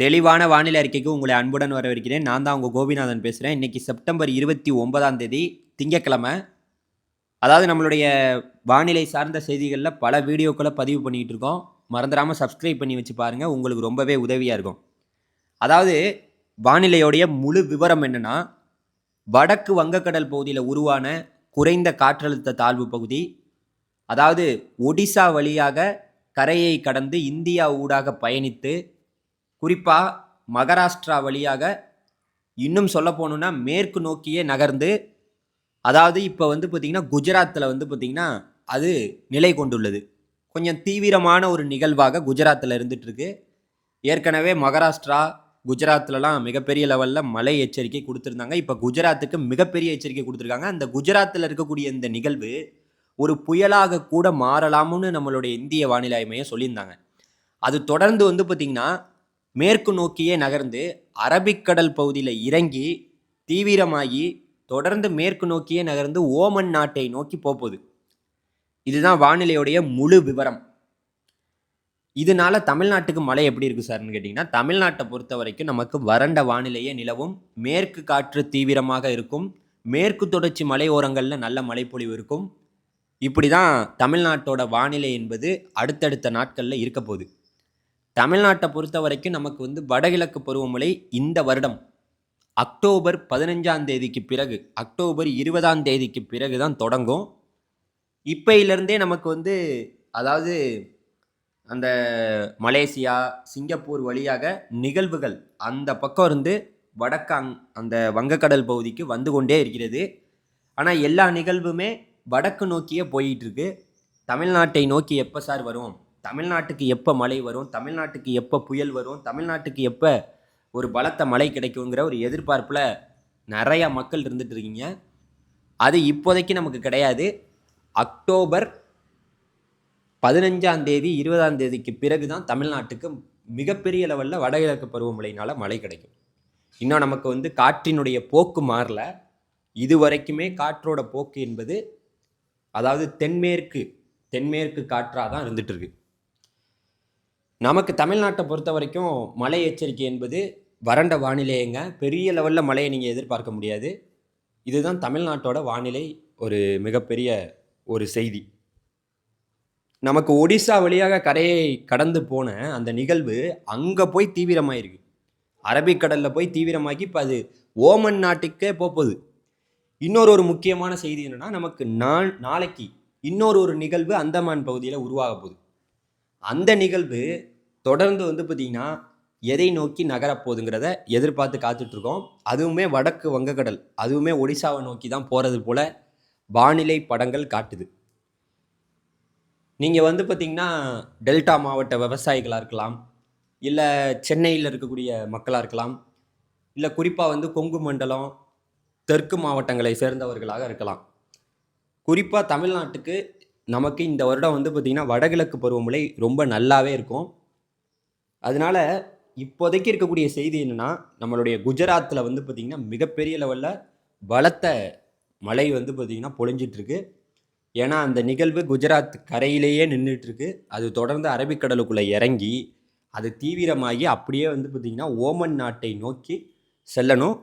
தெளிவான வானிலை அறிக்கைக்கு உங்களை அன்புடன் வரவேற்கிறேன். நான் தான் உங்கள் கோபிநாதன் பேசுகிறேன் இன்றைக்கி செப்டம்பர் இருபத்தி ஒன்பதாம் தேதி திங்கக்கிழமை அதாவது நம்மளுடைய வானிலை சார்ந்த செய்திகளில் பல வீடியோக்களை பதிவு பண்ணிக்கிட்டு இருக்கோம். மறந்துடாமல் சப்ஸ்கிரைப் பண்ணி வச்சு பாருங்கள் உங்களுக்கு ரொம்பவே உதவியாக இருக்கும். அதாவது வானிலையோடைய முழு விவரம் என்னென்னா வடக்கு வங்கக்கடல் பகுதியில் உருவான குறைந்த காற்றழுத்த தாழ்வு பகுதி. அதாவது ஒடிசா வழியாக கரையை கடந்து இந்தியா ஊடாக பயணித்து குறிப்பாக மகாராஷ்டிரா வழியாக இன்னும் சொல்ல போகணுன்னா மேற்கு நோக்கியே நகர்ந்து அதாவது இப்போ வந்து பார்த்திங்கன்னா குஜராத்தில் வந்து பார்த்திங்கன்னா அது நிலை கொண்டுள்ளது. கொஞ்சம் தீவிரமான ஒரு நிகழ்வாக குஜராத்தில் இருந்துகிட்ருக்கு ஏற்கனவே மகாராஷ்டிரா குஜராத்லலாம் மிகப்பெரிய லெவலில் மழை எச்சரிக்கை கொடுத்துருந்தாங்க. இப்போ குஜராத்துக்கு மிகப்பெரிய எச்சரிக்கை கொடுத்துருக்காங்க. அந்த குஜராத்தில் இருக்கக்கூடிய இந்த நிகழ்வு ஒரு புயலாக கூட மாறலாம்னு நம்மளுடைய இந்திய வானிலை மையம் சொல்லியிருந்தாங்க. அது தொடர்ந்து வந்து பார்த்திங்கன்னா மேற்கு நோக்கியே நகர்ந்து அரபிக்கடல் பகுதியில் இறங்கி தீவிரமாகி தொடர்ந்து மேற்கு நோக்கியே நகர்ந்து ஓமன் நாட்டை நோக்கி போகுது இதுதான் வானிலையுடைய முழு விவரம். இதனால தமிழ்நாட்டுக்கு மழை எப்படி இருக்குது சார்னு கேட்டிங்கன்னா தமிழ்நாட்டை பொறுத்த வரைக்கும் நமக்கு வறண்ட வானிலையே நிலவும் மேற்கு காற்று தீவிரமாக இருக்கும் மேற்கு தொடர்ச்சி மலையோரங்களில் நல்ல மழைப்பொழிவு இருக்கும். இப்படி தான் தமிழ்நாட்டோட வானிலை என்பது அடுத்தடுத்த நாட்களில் இருக்க போகுது. தமிழ்நாட்டை பொறுத்த வரைக்கும் நமக்கு வந்து வடகிழக்கு பருவமழை இந்த வருடம் அக்டோபர் பதினஞ்சாம் தேதிக்கு பிறகு அக்டோபர் இருபதாம் தேதிக்கு பிறகு தான் தொடங்கும். இப்பையிலேருந்தே நமக்கு வந்து அதாவது அந்த மலேசியா சிங்கப்பூர் வழியாக நிகழ்வுகள் அந்த பக்கம் இருந்து வடக்காங் அந்த வங்கக்கடல் பகுதிக்கு வந்து கொண்டே இருக்கிறது. ஆனால் எல்லா நிகழ்வுமே வடக்கு நோக்கியே போயிட்டுருக்கு தமிழ்நாட்டை நோக்கி எப்போ சார் வரும் தமிழ்நாட்டுக்கு எப்போ மழை வரும்? தமிழ்நாட்டுக்கு எப்போ புயல் வரும்? தமிழ்நாட்டுக்கு எப்போ ஒரு பலத்த மழை கிடைக்குங்கிற ஒரு எதிர்பார்ப்பில் நிறையா மக்கள் இருந்துட்டு இருக்கீங்க. அது இப்போதைக்கு நமக்கு கிடையாது. அக்டோபர் பதினஞ்சாம் தேதி இருபதாம் தேதிக்கு பிறகு தான் தமிழ்நாட்டுக்கு மிகப்பெரிய லெவலில் வடகிழக்கு பருவமழையினால் மழை கிடைக்கும். இன்னும் நமக்கு வந்து காற்றினுடைய போக்கு மாறல. இது வரைக்குமே காற்றோட போக்கு என்பது அதாவது தென்மேற்கு தென்மேற்கு காற்றாக தான் இருந்துட்டு இருக்கு. நமக்கு தமிழ்நாட்டை பொறுத்த வரைக்கும் மழை எச்சரிக்கை என்பது வறண்ட வானிலைங்க பெரிய லெவலில் மழையை நீங்கள் எதிர்பார்க்க முடியாது. இதுதான் தமிழ்நாட்டோட வானிலை ஒரு மிகப்பெரிய ஒரு செய்தி. நமக்கு ஒடிசா வழியாக கரையை கடந்து போன அந்த நிகழ்வு அங்கே போய் தீவிரமாயிருக்கு. அரபிக்கடலில் போய் தீவிரமாகி இப்போ அது ஓமன் நாட்டுக்கே போகுது. இன்னொரு ஒரு முக்கியமான செய்தி என்னென்னா நமக்கு நான் நாளைக்கு இன்னொரு ஒரு நிகழ்வு அந்தமான் பகுதியில் உருவாக போகுது. அந்த நிகழ்வு தொடர்ந்து வந்து பார்த்திங்கன்னா எதை நோக்கி நகரப்போகுதுங்கிறத எதிர்பார்த்து காத்துட்ருக்கோம். அதுவுமே வடக்கு வங்கக்கடல் அதுவுமே ஒடிசாவை நோக்கி தான் போகிறது போல் வானிலை படங்கள் காட்டுது. நீங்கள் வந்து பார்த்திங்கன்னா டெல்டா மாவட்ட விவசாயிகளாக இருக்கலாம் இல்லை சென்னையில் இருக்கக்கூடிய மக்களாக இருக்கலாம் இல்லை குறிப்பாக வந்து கொங்கு மண்டலம் தெற்கு மாவட்டங்களை சேர்ந்தவர்களாக இருக்கலாம். குறிப்பாக தமிழ்நாட்டுக்கு நமக்கு இந்த வருடம் வந்து பார்த்திங்கன்னா வடகிழக்கு பருவமழை ரொம்ப நல்லாவே இருக்கும். அதனால் இப்போதைக்கு இருக்கக்கூடிய செய்தி என்னென்னா நம்மளுடைய குஜராத்தில் வந்து பார்த்திங்கன்னா மிகப்பெரிய லெவலில் பலத்த மழை வந்து பார்த்திங்கன்னா பொழிஞ்சிட்ருக்கு. ஏன்னா அந்த நிகழ்வு குஜராத் கரையிலேயே நின்றுட்டுருக்கு அது தொடர்ந்து அரபிக்கடலுக்குள்ளே இறங்கி அது தீவிரமாகி அப்படியே வந்து பார்த்திங்கன்னா ஓமன் நாட்டை நோக்கி செல்லணும்.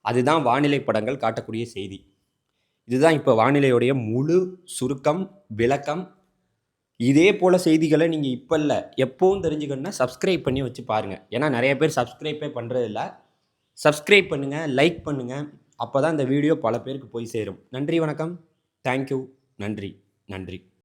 அதுதான் வானிலை படங்கள் காட்டக்கூடிய செய்தி. இதுதான் இப்போ வானிலையுடைய முழு சுருக்கம் விளக்கம். இதே போல் செய்திகளை நீங்கள் இப்போ இல்லை எப்போவும் தெரிஞ்சுக்கணுன்னா சப்ஸ்கிரைப் பண்ணி வச்சு பாருங்கள் ஏன்னா நிறைய பேர் சப்ஸ்கிரைப்பே பண்ணுறதில்ல சப்ஸ்கிரைப் பண்ணுங்கள் லைக் பண்ணுங்கள் அப்போ தான் இந்த வீடியோ பல பேருக்கு போய் சேரும். நன்றி வணக்கம். தேங்க்யூ நன்றி நன்றி.